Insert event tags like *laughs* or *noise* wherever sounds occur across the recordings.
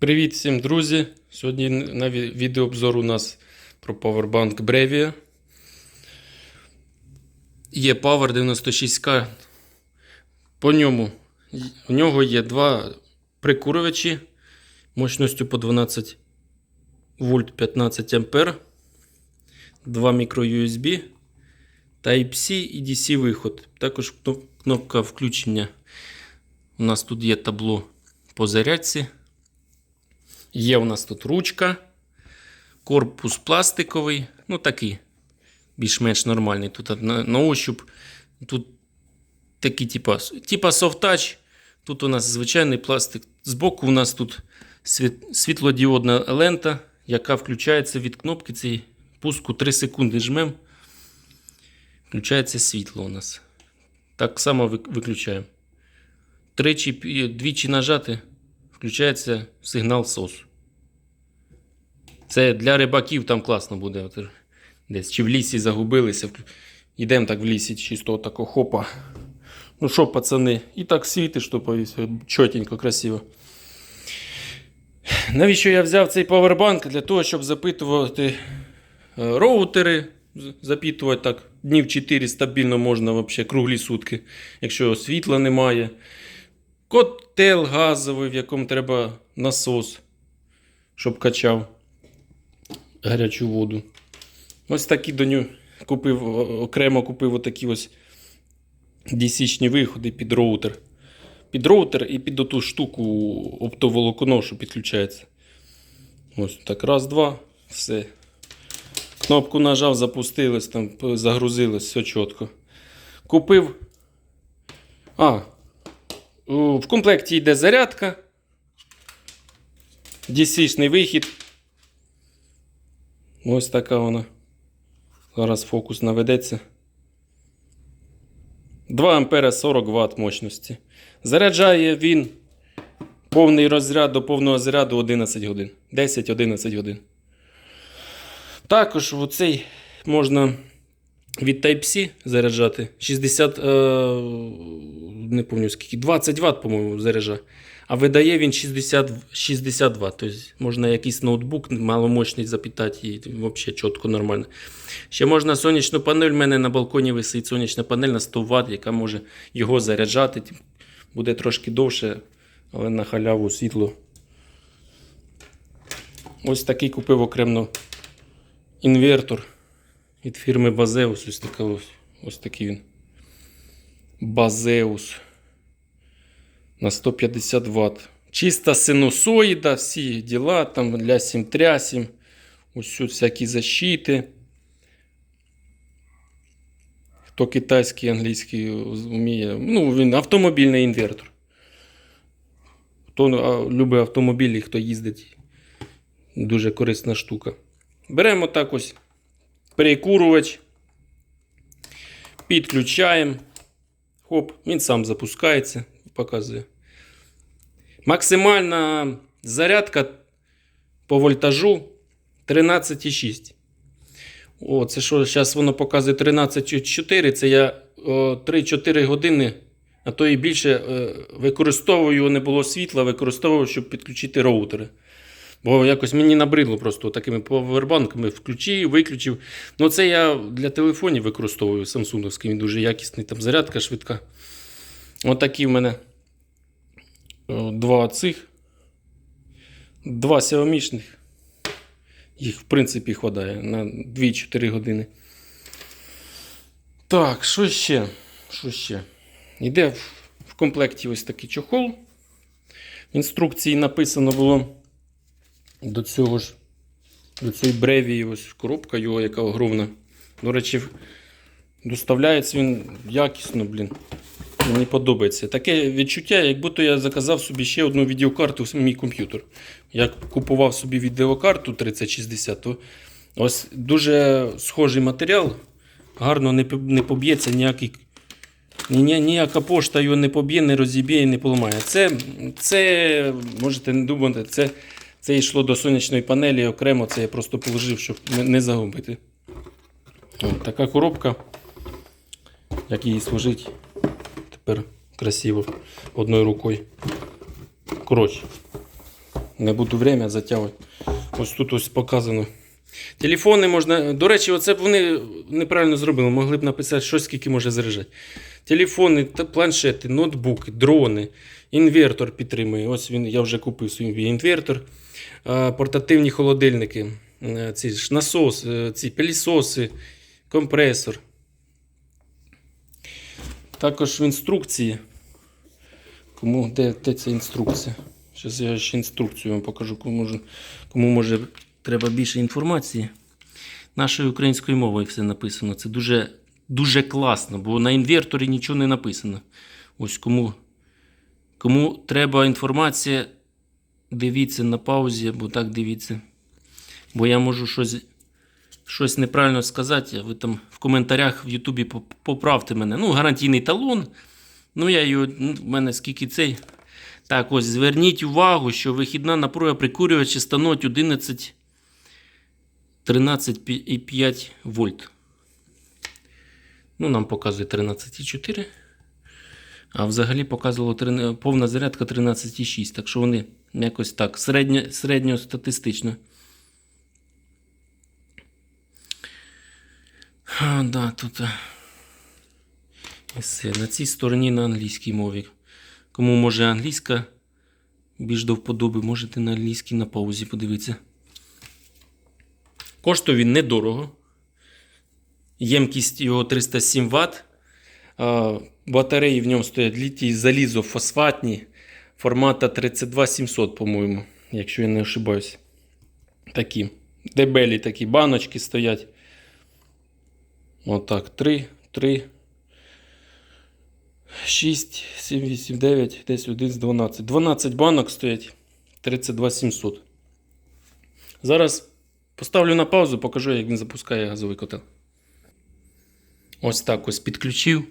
Привіт всім, друзі! Сьогодні на відеообзор у нас про Powerbank Brevia. Є Power 96K. По ньому у нього є два прикурювачі мощністю по 12 вольт 15 ампер, два мікро USB, Type-C і DC виход. Також кнопка включення. У нас тут є табло по зарядці. Є у нас тут ручка, корпус пластиковий, ну такий, більш-менш нормальний. Тут на, на ощуп. Тут такий, типа, типа touch. Тут у нас звичайний пластик. Збоку у нас тут світ, світлодіодна лента, яка включається від кнопки цієї пуску 3 секунди жмем. Включається світло у нас. Так само виключаємо. Тричі, двічі нажати, включається сигнал СОС. Це для рибаків там класно буде. От Десь чи в лісі загубилися. Йдемо так в лісі, чисто тако хопа. Ну що, пацани, і так світиш, то чотенько, красиво. Навіщо я взяв цей павербанк? Для того, щоб запитувати е, роутери, запитувати так, днів 4 стабільно можна взагалі круглі сутки, якщо світла немає. Котел газовий, в якому треба насос, щоб качав гарячу воду. Ось такі до нього купив, окремо купив отакі ось DC-шні виходи під роутер. Під роутер і під оту штуку оптоволокно, що підключається. Ось так, раз, два, все. Кнопку нажав, запустилось, там загрузилось, все чітко. Купив. А, в комплекті йде зарядка. DC-шний вихід. Ось така вона. Зараз фокус наведеться. 2 ампера 40 Вт мощності. Заряджає він повний розряд до повного заряду 11 годин. 10-11 годин. Також в цей можна від Type-C заряджати. 60, е, не пам'ятаю скільки, 20 Вт, по-моєму, заряджає. А видає він 60, 60 Вт. Тобто можна якийсь ноутбук маломощний запитати і взагалі чітко нормально. Ще можна сонячну панель. У мене на балконі висить сонячна панель на 100 Вт, яка може його заряджати. Буде трошки довше, але на халяву світло. Ось такий купив окремо інвертор від фірми Базеус. Ось, ось, ось такий він. Базеус на 150 Вт. Чиста синусоїда, всі діла там для сімтрясім. Ось всякі защити. Хто китайський, англійський вміє. Ну, він автомобільний інвертор. Хто любить автомобілі, хто їздить. Дуже корисна штука. Беремо так ось перекурувач. Підключаємо. Хоп, він сам запускається, показує. Максимальна зарядка по вольтажу 13,6. О, це що, зараз воно показує 13,4. Це я 3-4 години, а то і більше е, використовую, не було світла, використовував, щоб підключити роутери. Бо якось мені набридло просто такими повербанками включив, виключив. Ну, це я для телефонів використовую самсунгівський, дуже якісний, там зарядка швидка. Отакі в мене два цих, два сяомішних. Їх, в принципі, хватає на 2-4 години. Так, що ще? Що ще? Йде в комплекті ось такий чохол. В інструкції написано було до цього ж, до цієї бревії, ось коробка його, яка огромна. До речі, доставляється він якісно, блін. Мені подобається. Таке відчуття, як будто я заказав собі ще одну відеокарту в мій комп'ютер. Я купував собі відеокарту 3060, то ось дуже схожий матеріал. Гарно не, поб'ється ніякий. Ні, ні, ніяка пошта його не поб'є, не розіб'є і не поламає. Це, це можете не думати, це, це йшло до сонячної панелі окремо, це я просто положив, щоб не, загубити. Така коробка. Як її служить тепер красиво одною рукою. Коротше, Не буду время затягувати. Ось тут ось показано. Телефони можна. До речі, оце б вони неправильно зробили. Могли б написати, що скільки може заряджати. Телефони, планшети, ноутбуки, дрони, інвертор підтримує. Ось він, я вже купив свій інвертор. Портативні холодильники, е, ці ж насос, е, ці пилісоси, компресор. Також в інструкції. Кому де, де ця інструкція? Зараз я ще інструкцію вам покажу, кому, може- кому може треба більше інформації. Нашою українською мовою все написано. Це дуже, дуже класно, бо на інверторі нічого не написано. Ось кому, кому треба інформація, дивіться на паузі, або так дивіться. Бо я можу щось, щось неправильно сказати, ви там в коментарях в Ютубі поправте мене. Ну, гарантійний талон. Ну, я його, ну, в мене скільки цей. Так, ось зверніть увагу, що вихідна напруга прикурювача становить 11 13,5 вольт. Ну, нам показує 13,4. А взагалі показувало повна зарядка 13,6. Так що вони якось так середньо, середньостатистично. А, да, тут. все. На цій стороні на англійській мові. Кому може англійська більш до вподоби, можете на англійській на паузі подивитися. Коштує він недорого. Ємкість його 307 Вт. Батареї в ньому стоять літій залізофосфатні формата 32700, по-моєму, якщо я не ошибаюсь. Такі. Дебелі такі баночки стоять. Отак. 3, 3, 6, 7, 8, 9, десь 1 з 12. 12 банок стоять 32 700. Зараз поставлю на паузу, покажу, як він запускає газовий котел. Ось так ось підключив.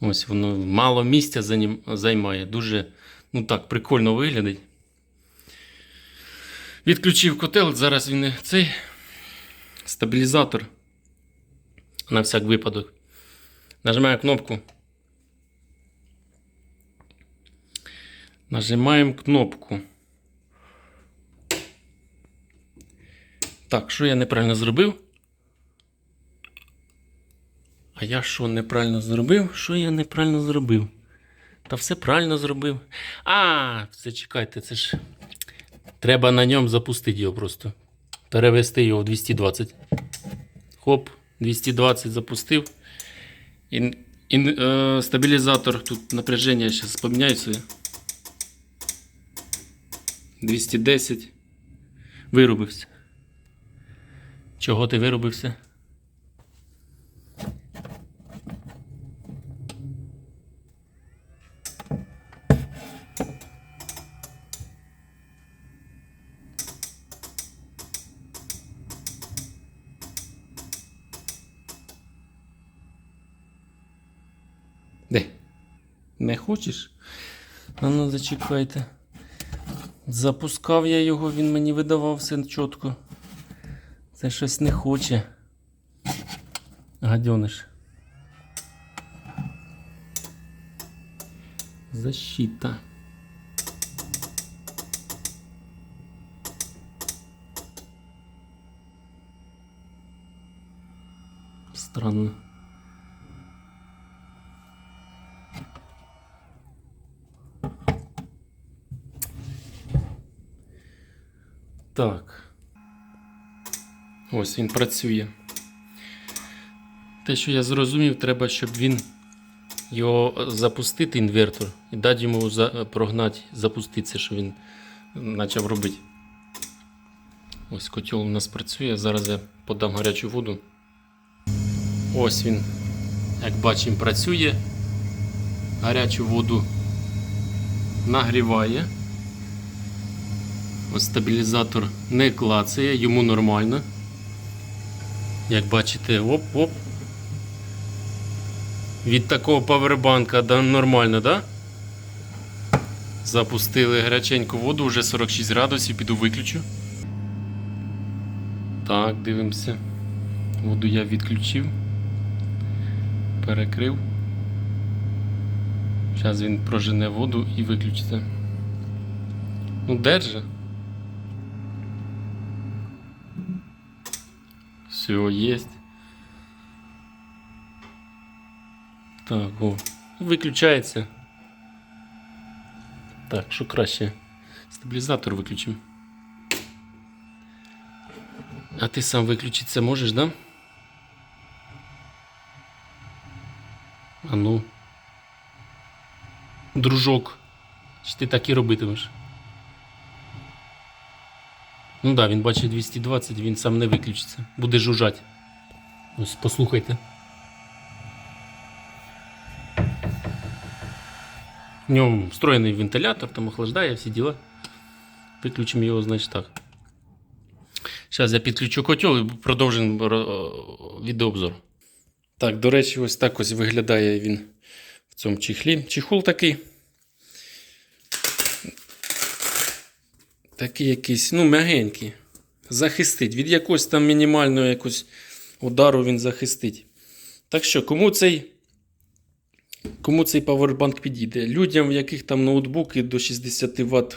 Ось воно мало місця займає. Дуже ну так, прикольно виглядить. Відключив котел, зараз він цей стабілізатор. На всяк випадок. Нажимаю кнопку. Нажимаємо кнопку. Так, що я неправильно зробив? А я що неправильно зробив? Що я неправильно зробив? Та все правильно зробив. А, все чекайте, це ж. Треба на ньому запустити його просто. Перевести його в 220. Хоп, 220 запустив. І, і, е, стабілізатор тут напряження зараз поміняю 210. Вирубився. Чого ти вирубився? Хочеш? А ну зачекайте. Запускав я його, він мені видавав все чітко. Це щось не хоче. Гадьониш. Защита. Странно. Так. Ось він працює. Те, що я зрозумів, треба, щоб він його запустити, інвертор, і дати йому прогнати, запуститися, що він почав робити. Ось котел у нас працює. Зараз я подам гарячу воду. Ось він, як бачимо, працює. Гарячу воду нагріває. Стабілізатор не клацає, йому нормально. Як бачите, оп-оп. Від такого павербанка да, нормально, да? Запустили гаряченьку воду, вже 46 градусів, піду виключу. Так, дивимося. Воду я відключив. Перекрив. Зараз він прожене воду і виключиться. Ну, держи. Все, есть. Так, о, виключається. Так, що краще? Стабілізатор виключимо. А ти сам виключитися можеш, да? А ну. Дружок. Чи ти так і робитимеш? Ну так, да, він бачить 220, він сам не виключиться. Буде жужжать. Ось послухайте. В ньому встроєний вентилятор, там охлаждає всі діла. Виключимо його, значить так. Зараз я підключу котел і продовжимо відеообзор. Так, до речі, ось так ось виглядає він в цьому чехлі. Чехол такий. Такий якийсь, ну, м'ягенький. Захистить. Від якогось там мінімального якогось удару він захистить. Так що, кому цей. Кому цей павербанк підійде? Людям, в яких там ноутбуки до 60 Вт,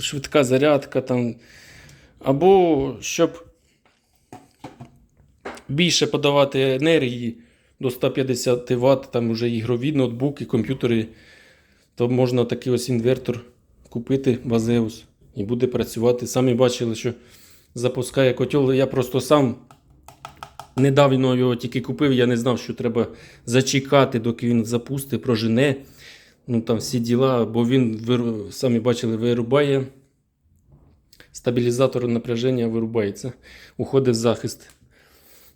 швидка зарядка там. Або щоб більше подавати енергії до 150 Вт, там вже ігрові ноутбуки, комп'ютери, то можна такий ось інвертор купити Базеус і буде працювати. Самі бачили, що запускає котел. Я просто сам недавно його тільки купив, я не знав, що треба зачекати, доки він запустить, прожене. Ну там всі діла, бо він, самі бачили, вирубає. Стабілізатор напряження вирубається, уходить в захист.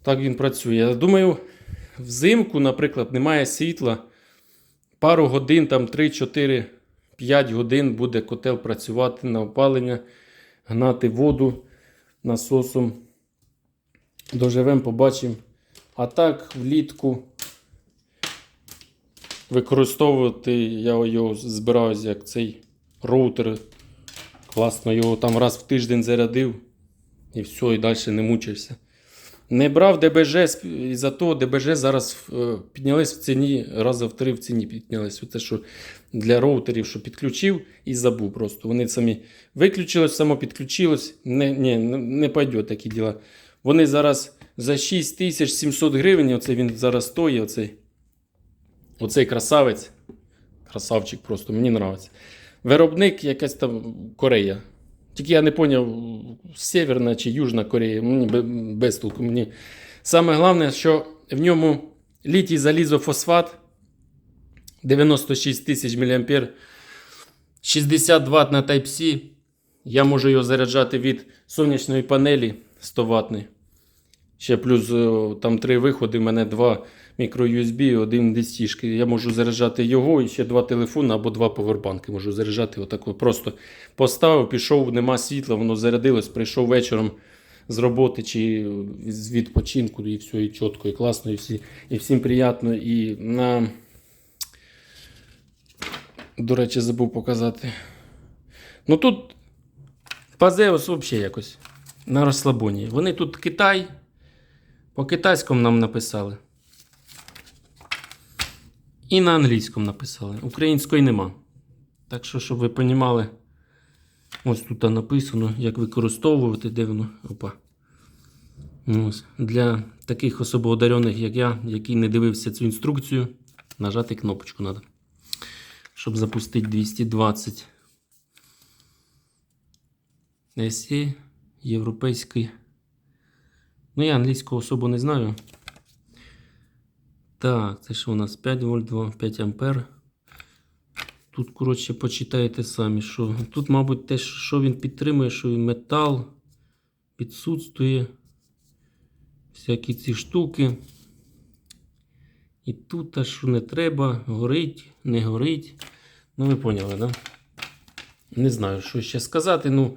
Так він працює. Я думаю, взимку, наприклад, немає світла. Пару годин, там 3, 4, 5 годин буде котел працювати на опалення, гнати воду насосом. Доживемо, побачимо. А так, влітку використовувати я його збираюся як цей роутер. Класно його там раз в тиждень зарядив і все, і далі не мучився. Не брав ДБЖ і за того ДБЖ зараз е, піднялись в ціні, рази в три в ціні піднялись. Оце що для роутерів, що підключив і забув просто. Вони самі виключилось, само підключилось. Не, не, не пойде такі діла. Вони зараз за 6700 гривень, оце він зараз стоїть, оцей, оцей красавець. Красавчик просто, мені подобається. Виробник якась там Корея. Тільки я не зрозумів, Северна чи Южна Корея. Мені без толку. Мені. Саме головне, що в ньому літій залізофосфат 96 тисяч мА, 60 Вт на Type-C. Я можу його заряджати від сонячної панелі 100 ватної. Ще плюс там три виходи, в мене два мікро-USB, один DC. Я можу заряджати його і ще два телефони або два повербанки. Можу заряджати отако. Просто поставив, пішов, нема світла, воно зарядилось, прийшов вечором з роботи чи з відпочинку, і все, і чітко, і класно, і, всі, і всім приємно. І на. До речі, забув показати. Ну тут Пазеус взагалі якось на розслабоні. Вони тут Китай. По китайському нам написали. І на англійському написали. Української нема. Так що, щоб ви розуміли, ось тут написано, як використовувати, де воно. Опа. Ось. Для таких особоодарених, як я, який не дивився цю інструкцію, нажати кнопочку треба. Щоб запустити 220. SE європейський. Ну, я англійського особо не знаю. Так, це що у нас 5 вольт, 2, 5 ампер. Тут, коротше, почитайте самі, що. Тут, мабуть, те, що він підтримує, що він метал підсутствує. Всякі ці штуки. І тут, те, що не треба, горить, не горить. Ну, ви поняли, да? Не знаю, що ще сказати. Ну,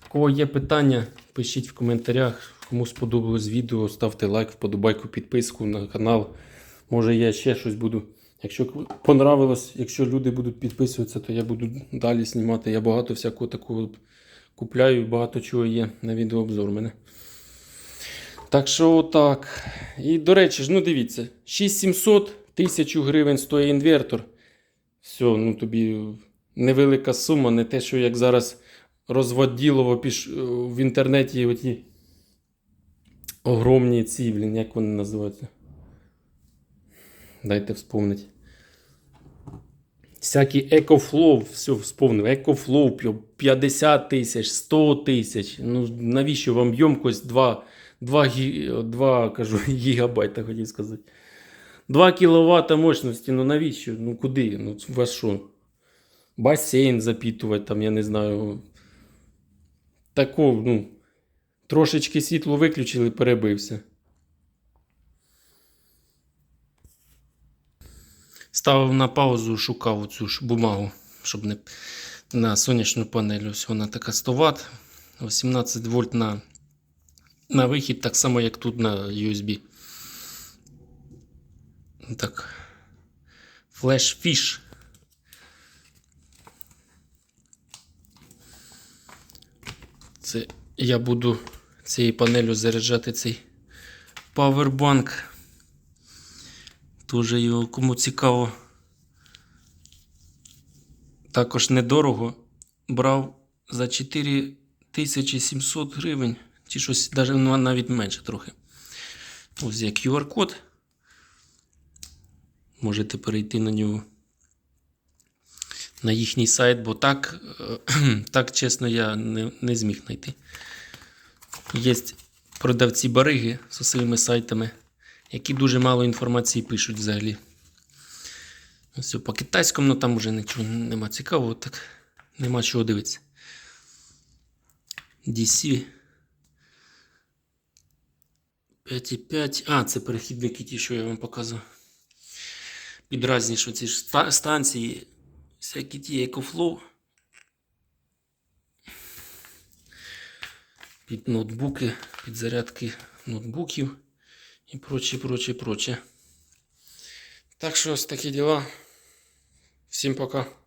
в кого є питання, пишіть в коментарях. Кому сподобалось відео, ставте лайк, вподобайку, підписку на канал. Може я ще щось буду. Якщо понравилось, якщо люди будуть підписуватися, то я буду далі знімати. Я багато всякого такого купляю, багато чого є на відеообзор мене. Так що так. І до речі, ж, ну дивіться, 6700 1000 гривень стоїть інвертор. Все, ну тобі невелика сума, не те, що як зараз розводілово піш... в інтернеті оті огромні ці, блін, як вони називаються. Дайте вспомнити. Всякі екофлоу, все вспомнив. Екофлоу 50 тисяч, 100 тисяч. Ну навіщо вам ємкость 2, 2, гі, 2 кажу, *laughs* гігабайта, хотів сказати. 2 кВт мощності, ну навіщо? Ну куди? Ну вас що? Басейн запітувати, там, я не знаю. Тако, ну, трошечки світло виключили, перебився. Ставив на паузу, шукав цю ж бумагу, щоб не на сонячну панель. Ось вона така 100 Вт, 18 вольт на, на вихід, так само, як тут на USB. Так. Fish. Це я буду цією панелью заряджати цей павербанк. Дуже його кому цікаво. Також недорого. Брав за 4700 гривень. Чи щось даже, ну, навіть менше трохи. Ось є QR-код. Можете перейти на нього. На їхній сайт, бо так, *clears throat* так чесно, я не, не зміг знайти. Є продавці бариги зі своїми сайтами, які дуже мало інформації пишуть взагалі. Ось по китайському, ну там вже нічого нема цікавого, так нема чого дивитися. DC 5.5. А, це перехідники ті, що я вам показував. Підразні, що ці станції, всякі ті EcoFlow. Під ноутбуки, під зарядки ноутбуків і прочі, прочі, прочі. Так що ось такі діла. Всім пока.